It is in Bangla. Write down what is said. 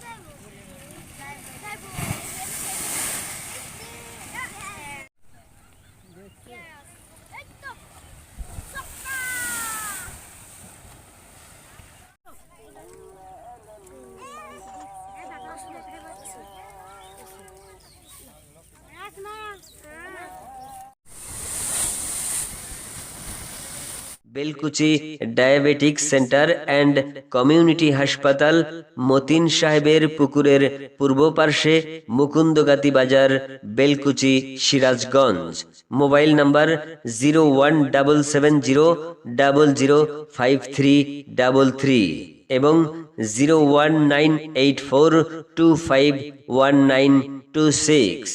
Vamos. Belkuchi diabetic centre and community হাসপাতাল মতিন সাহেবের পুকুরের পূর্ব পার্শ্বে মুকুন্দগাতি বাজার, Belkuchi, Sirajganj. Mobile number zero one double seven zero double zero five three double three এবং zero one nine eight four two five one nine two six.